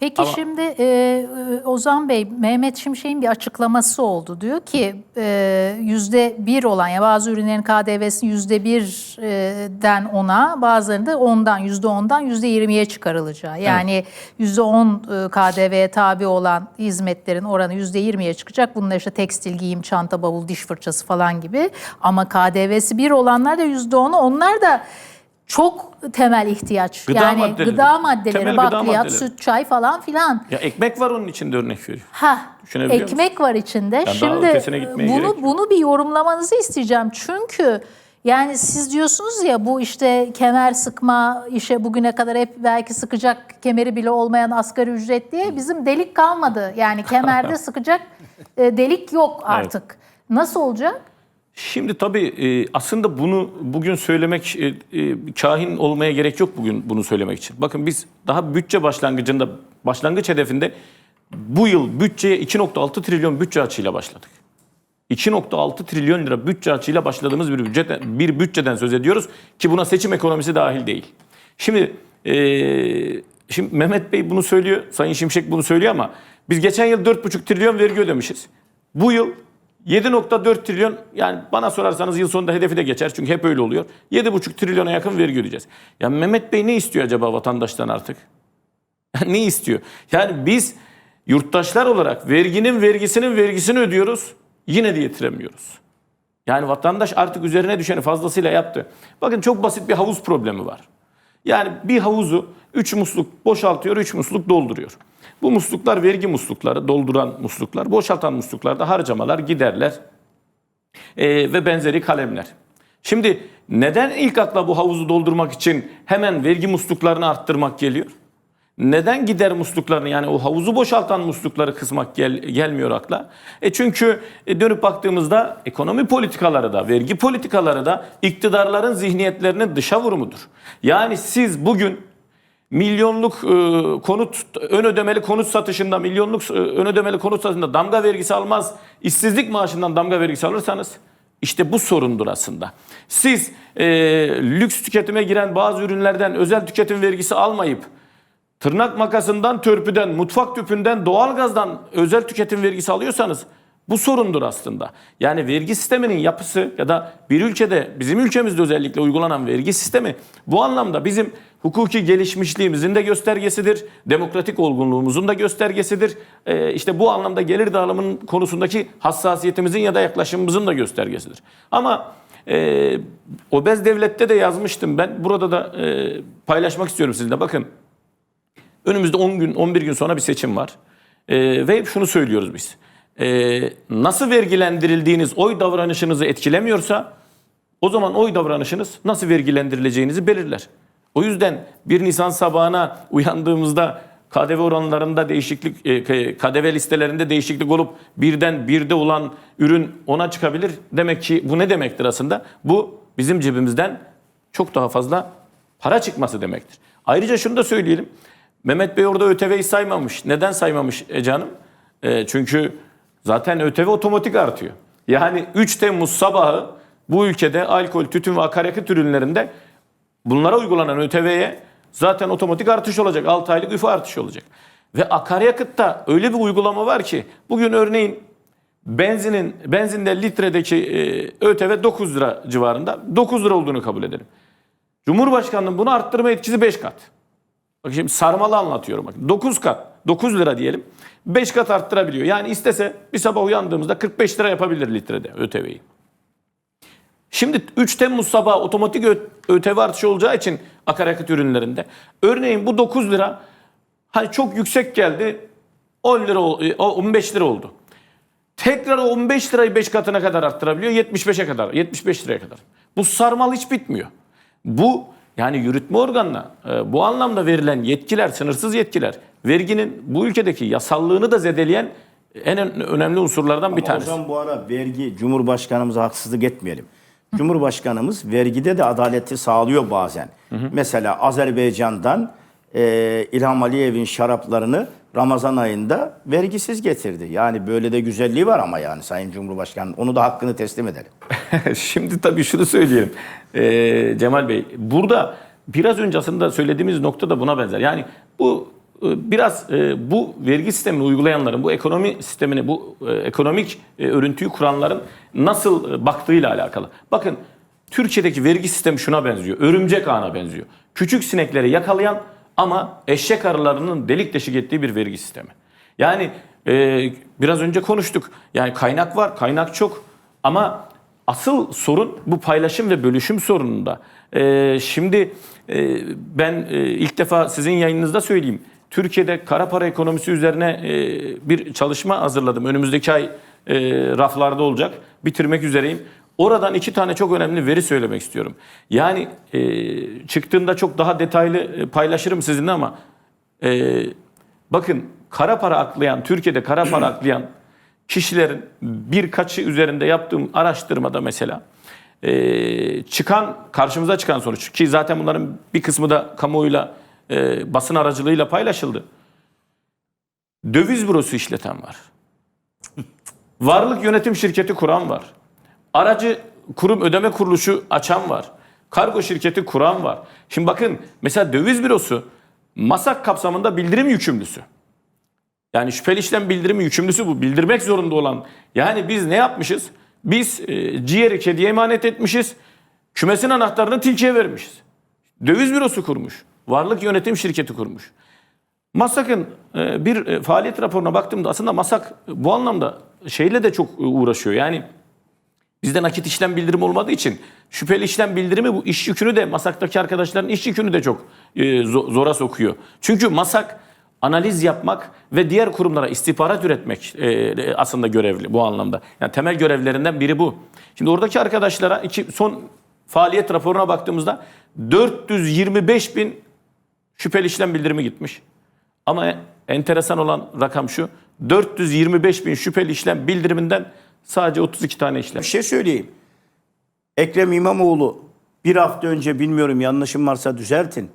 Peki Ama- şimdi e, e, Ozan Bey, Mehmet Şimşek'in bir açıklaması oldu. Diyor ki e, yüzde bir olan ya bazı ürünlerin KDV'si yüzde birden ona bazılarında ondan yüzde ondan yüzde yirmiye çıkarılacağı. Yani yüzde on e, KDV'ye tabi olan hizmetlerin oranı yüzde yirmiye çıkacak. Bunlar işte tekstil, giyim, çanta, bavul, diş fırçası falan gibi. Ama KDV'si bir olanlar da yüzde onu onlar da çok temel ihtiyaç. Gıda yani maddeleri. gıda maddeleri, Temel gıda bakliyat, maddeleri. süt, çay falan filan. Ya ekmek var onun içinde örnek veriyor. Ha, Düşünebiliyor musun? ekmek var içinde. daha Şimdi bunu bunu bir yorumlamanızı isteyeceğim. Çünkü yani siz diyorsunuz ya bu işte kemer sıkma işe bugüne kadar hep belki sıkacak kemeri bile olmayan asgari ücret diye bizim delik kalmadı. Yani kemerde sıkacak e, delik yok artık. Nasıl olacak? Şimdi tabii e, aslında bunu bugün söylemek, e, e, kahin olmaya gerek yok bugün bunu söylemek için. Bakın biz daha bütçe başlangıcında, başlangıç hedefinde bu yıl bütçeye 2.6 trilyon bütçe açığıyla başladık. 2.6 trilyon lira bütçe açığıyla başladığımız bir bütçeden, bir bütçeden söz ediyoruz ki buna seçim ekonomisi dahil değil. Şimdi e, şimdi Mehmet Bey bunu söylüyor, Sayın Şimşek bunu söylüyor ama biz geçen yıl 4.5 trilyon vergi ödemişiz. Bu yıl 7.4 trilyon yani bana sorarsanız yıl sonunda hedefi de geçer çünkü hep öyle oluyor. 7.5 trilyona yakın vergi ödeyeceğiz. Ya Mehmet Bey ne istiyor acaba vatandaştan artık? ne istiyor? Yani biz yurttaşlar olarak verginin vergisinin vergisini ödüyoruz. Yine de yetiremiyoruz. Yani vatandaş artık üzerine düşeni fazlasıyla yaptı. Bakın çok basit bir havuz problemi var. Yani bir havuzu 3 musluk boşaltıyor, 3 musluk dolduruyor. Bu musluklar vergi muslukları, dolduran musluklar, boşaltan musluklarda harcamalar, giderler e, ve benzeri kalemler. Şimdi neden ilk akla bu havuzu doldurmak için hemen vergi musluklarını arttırmak geliyor? Neden gider musluklarını yani o havuzu boşaltan muslukları kısmak gel, gelmiyor akla? E çünkü e, dönüp baktığımızda ekonomi politikaları da, vergi politikaları da iktidarların zihniyetlerinin dışa vurumudur. Yani siz bugün milyonluk e, konut ön ödemeli konut satışında milyonluk e, ön ödemeli konut satışında damga vergisi almaz, işsizlik maaşından damga vergisi alırsanız işte bu sorundur aslında. Siz e, lüks tüketime giren bazı ürünlerden özel tüketim vergisi almayıp tırnak makasından, törpüden, mutfak tüpünden, doğalgazdan özel tüketim vergisi alıyorsanız bu sorundur aslında. Yani vergi sisteminin yapısı ya da bir ülkede bizim ülkemizde özellikle uygulanan vergi sistemi bu anlamda bizim hukuki gelişmişliğimizin de göstergesidir. Demokratik olgunluğumuzun da göstergesidir. Ee, işte bu anlamda gelir dağılımının konusundaki hassasiyetimizin ya da yaklaşımımızın da göstergesidir. Ama e, obez devlette de yazmıştım ben. Burada da e, paylaşmak istiyorum sizinle. Bakın Önümüzde 10 gün, 11 gün sonra bir seçim var. Ee, ve hep şunu söylüyoruz biz. Ee, nasıl vergilendirildiğiniz oy davranışınızı etkilemiyorsa o zaman oy davranışınız nasıl vergilendirileceğinizi belirler. O yüzden 1 Nisan sabahına uyandığımızda KDV oranlarında değişiklik, e, KDV listelerinde değişiklik olup birden birde olan ürün ona çıkabilir. Demek ki bu ne demektir aslında? Bu bizim cebimizden çok daha fazla para çıkması demektir. Ayrıca şunu da söyleyelim. Mehmet Bey orada ÖTV'yi saymamış. Neden saymamış Ece? E, çünkü zaten ÖTV otomatik artıyor. Yani 3 Temmuz sabahı bu ülkede alkol, tütün ve akaryakıt ürünlerinde bunlara uygulanan ÖTV'ye zaten otomatik artış olacak. 6 aylık üfe artışı olacak. Ve akaryakıtta öyle bir uygulama var ki bugün örneğin benzinin benzinde litredeki e, ÖTV 9 lira civarında 9 lira olduğunu kabul edelim. Cumhurbaşkanının bunu arttırma etkisi 5 kat. Bak şimdi sarmalı anlatıyorum. Bak 9 kat, 9 lira diyelim. 5 kat arttırabiliyor. Yani istese bir sabah uyandığımızda 45 lira yapabilir litrede ÖTV'yi. Şimdi 3 Temmuz sabahı otomatik ÖTV artışı olacağı için akaryakıt ürünlerinde. Örneğin bu 9 lira hani çok yüksek geldi 10 lira ol- e, 15 lira oldu. Tekrar o 15 lirayı 5 katına kadar arttırabiliyor 75'e kadar 75 liraya kadar. Bu sarmal hiç bitmiyor. Bu yani yürütme organına e, bu anlamda verilen yetkiler sınırsız yetkiler verginin bu ülkedeki yasallığını da zedeleyen en ön- önemli unsurlardan bir Ama tanesi. O zaman bu ara vergi Cumhurbaşkanımıza haksızlık etmeyelim. Cumhurbaşkanımız vergide de adaleti sağlıyor bazen. Mesela Azerbaycan'dan e, İlham Aliyev'in şaraplarını Ramazan ayında vergisiz getirdi. Yani böyle de güzelliği var ama yani Sayın Cumhurbaşkanı. Onu da hakkını teslim edelim. Şimdi tabii şunu söyleyelim Ee, Cemal Bey. Burada biraz önce aslında söylediğimiz nokta da buna benzer. Yani bu e, biraz e, bu vergi sistemini uygulayanların, bu ekonomi sistemini, bu e, ekonomik e, örüntüyü kuranların nasıl e, baktığıyla alakalı. Bakın Türkiye'deki vergi sistemi şuna benziyor. Örümcek ağına benziyor. Küçük sinekleri yakalayan ama eşek arılarının delik deşik ettiği bir vergi sistemi. Yani e, biraz önce konuştuk. Yani kaynak var, kaynak çok ama asıl sorun bu paylaşım ve bölüşüm sorununda. E, şimdi e, ben e, ilk defa sizin yayınınızda söyleyeyim. Türkiye'de kara para ekonomisi üzerine e, bir çalışma hazırladım. Önümüzdeki ay e, raflarda olacak. Bitirmek üzereyim. Oradan iki tane çok önemli veri söylemek istiyorum. Yani e, çıktığında çok daha detaylı e, paylaşırım sizinle ama e, bakın kara para aklayan, Türkiye'de kara para aklayan kişilerin birkaçı üzerinde yaptığım araştırmada mesela e, çıkan karşımıza çıkan sonuç ki zaten bunların bir kısmı da kamuoyuyla e, basın aracılığıyla paylaşıldı. Döviz bürosu işleten var. Varlık yönetim şirketi kuran var. Aracı kurum ödeme kuruluşu açan var. Kargo şirketi kuran var. Şimdi bakın mesela döviz bürosu masak kapsamında bildirim yükümlüsü. Yani şüpheli işlem bildirimi yükümlüsü bu. Bildirmek zorunda olan. Yani biz ne yapmışız? Biz e, ciğeri kediye emanet etmişiz. Kümesin anahtarını tilkiye vermişiz. Döviz bürosu kurmuş. Varlık yönetim şirketi kurmuş. Masak'ın e, bir e, faaliyet raporuna baktığımda aslında Masak bu anlamda şeyle de çok e, uğraşıyor. Yani bizde nakit işlem bildirimi olmadığı için şüpheli işlem bildirimi bu iş yükünü de Masak'taki arkadaşların iş yükünü de çok e, zo- zora sokuyor. Çünkü Masak analiz yapmak ve diğer kurumlara istihbarat üretmek e, aslında görevli bu anlamda. Yani temel görevlerinden biri bu. Şimdi oradaki arkadaşlara iki, son faaliyet raporuna baktığımızda 425 bin şüpheli işlem bildirimi gitmiş. Ama enteresan olan rakam şu. 425 bin şüpheli işlem bildiriminden sadece 32 tane işlem. Bir şey söyleyeyim. Ekrem İmamoğlu bir hafta önce bilmiyorum yanlışım varsa düzeltin.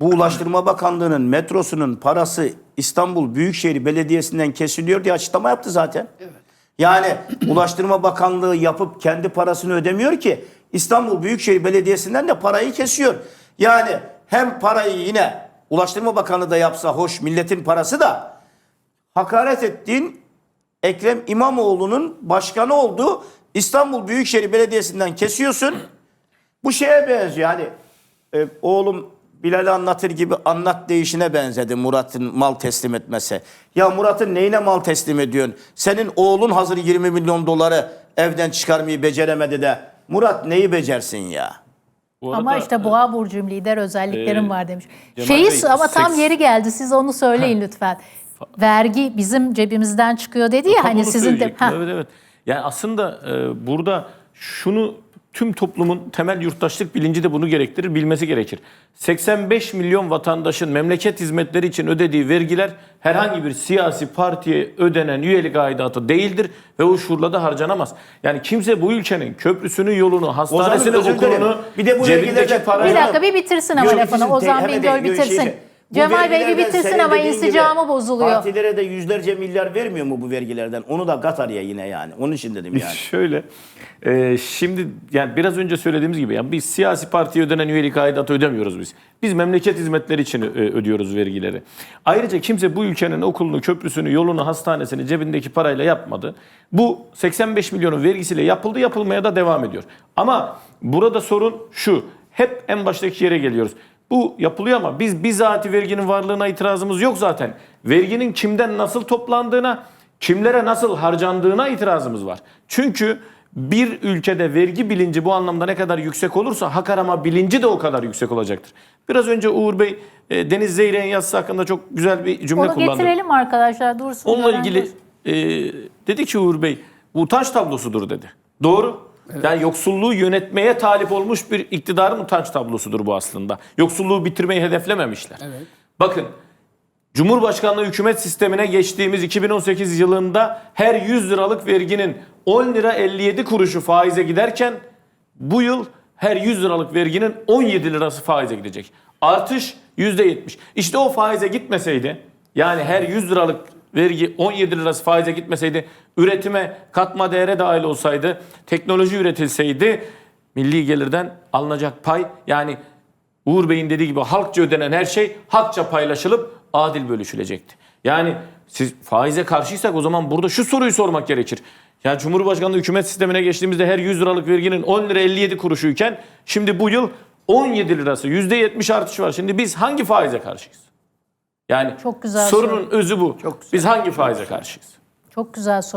Bu Ulaştırma Bakanlığı'nın metrosunun parası İstanbul Büyükşehir Belediyesi'nden kesiliyor diye açıklama yaptı zaten. Yani Ulaştırma Bakanlığı yapıp kendi parasını ödemiyor ki İstanbul Büyükşehir Belediyesi'nden de parayı kesiyor. Yani hem parayı yine Ulaştırma Bakanlığı da yapsa hoş milletin parası da hakaret ettiğin Ekrem İmamoğlu'nun başkanı olduğu İstanbul Büyükşehir Belediyesi'nden kesiyorsun. Bu şeye benziyor hani e, oğlum Bilal'i anlatır gibi anlat değişine benzedi Murat'ın mal teslim etmesi. Ya Murat'ın neyine mal teslim ediyorsun? Senin oğlun hazır 20 milyon doları evden çıkarmayı beceremedi de Murat neyi becersin ya? Bu Ama arada, işte boğa burcuyum lider özelliklerim e, var demiş. Cemal Şeyi Bey, ama tam seks- yeri geldi. Siz onu söyleyin lütfen. Vergi bizim cebimizden çıkıyor dedi ya Tam hani onu sizin de söyleyecektim. Ha, Evet evet. Yani aslında e, burada şunu tüm toplumun temel yurttaşlık bilinci de bunu gerektirir, bilmesi gerekir. 85 milyon vatandaşın memleket hizmetleri için ödediği vergiler herhangi bir siyasi partiye ödenen üyelik aidatı değildir ve o şuurla da harcanamaz. Yani kimse bu ülkenin köprüsünü, yolunu, hastanesini, özür dilerim. okulunu, Bir de bu cebindeki vergilerden- parayı... bir dakika bir bitirsin ama Yok, lafını. Ozan hemen Bingöl değil, bitirsin. şey- Cemal Bey bir bitirsin ama insicamı bozuluyor. Partilere de yüzlerce milyar vermiyor mu bu vergilerden? Onu da kat araya yine yani. Onun için dedim yani. Şöyle, e, şimdi yani biraz önce söylediğimiz gibi yani biz siyasi partiye ödenen üyelik aidatı ödemiyoruz biz. Biz memleket hizmetleri için e, ödüyoruz vergileri. Ayrıca kimse bu ülkenin okulunu, köprüsünü, yolunu, hastanesini cebindeki parayla yapmadı. Bu 85 milyonun vergisiyle yapıldı, yapılmaya da devam ediyor. Ama burada sorun şu, hep en baştaki yere geliyoruz. Bu yapılıyor ama biz bizatihi verginin varlığına itirazımız yok zaten. Verginin kimden nasıl toplandığına, kimlere nasıl harcandığına itirazımız var. Çünkü bir ülkede vergi bilinci bu anlamda ne kadar yüksek olursa hak arama bilinci de o kadar yüksek olacaktır. Biraz önce Uğur Bey e, Deniz Zeyrek'in yazısı hakkında çok güzel bir cümle Onu kullandı. getirelim arkadaşlar dursun. Onunla ilgili dursun. e, dedi ki Uğur Bey bu utanç tablosudur dedi. Doğru. Yani yoksulluğu yönetmeye talip olmuş bir iktidarın utanç tablosudur bu aslında. Yoksulluğu bitirmeyi hedeflememişler. Bakın Cumhurbaşkanlığı hükümet sistemine geçtiğimiz 2018 yılında her 100 liralık verginin 10 lira 57 kuruşu faize giderken bu yıl her 100 liralık verginin 17 lirası faize gidecek. Artış %70. İşte o faize gitmeseydi yani her 100 liralık vergi 17 lirası faize gitmeseydi, üretime katma değere dahil olsaydı, teknoloji üretilseydi milli gelirden alınacak pay yani Uğur Bey'in dediği gibi halkça ödenen her şey halkça paylaşılıp adil bölüşülecekti. Yani siz faize karşıysak o zaman burada şu soruyu sormak gerekir. Yani Cumhurbaşkanlığı hükümet sistemine geçtiğimizde her 100 liralık verginin 10 lira 57 kuruşuyken şimdi bu yıl 17 lirası %70 artış var. Şimdi biz hangi faize karşıyız? Yani Çok güzel sorunun soru. özü bu. Çok güzel. Biz hangi faize karşıyız? Çok güzel soru.